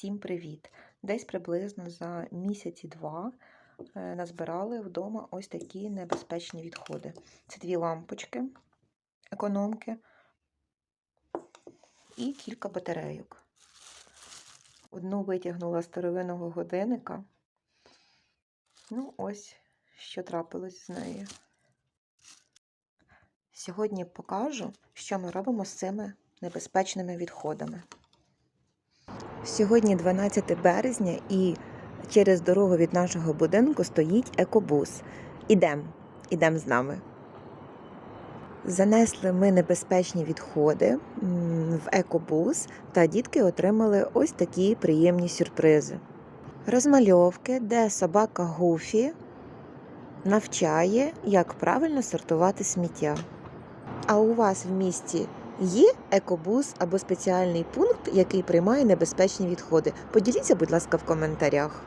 Всім привіт! Десь приблизно за місяці два е, назбирали вдома ось такі небезпечні відходи. Це дві лампочки, економки і кілька батарейок. Одну витягнула з старовинного годинника. Ну, ось що трапилось з нею. Сьогодні покажу, що ми робимо з цими небезпечними відходами. Сьогодні 12 березня і через дорогу від нашого будинку стоїть екобус. Ідем, ідем з нами. Занесли ми небезпечні відходи в екобус, та дітки отримали ось такі приємні сюрпризи. Розмальовки, де собака Гуфі навчає, як правильно сортувати сміття. А у вас в місті Є екобус або спеціальний пункт, який приймає небезпечні відходи. Поділіться, будь ласка, в коментарях.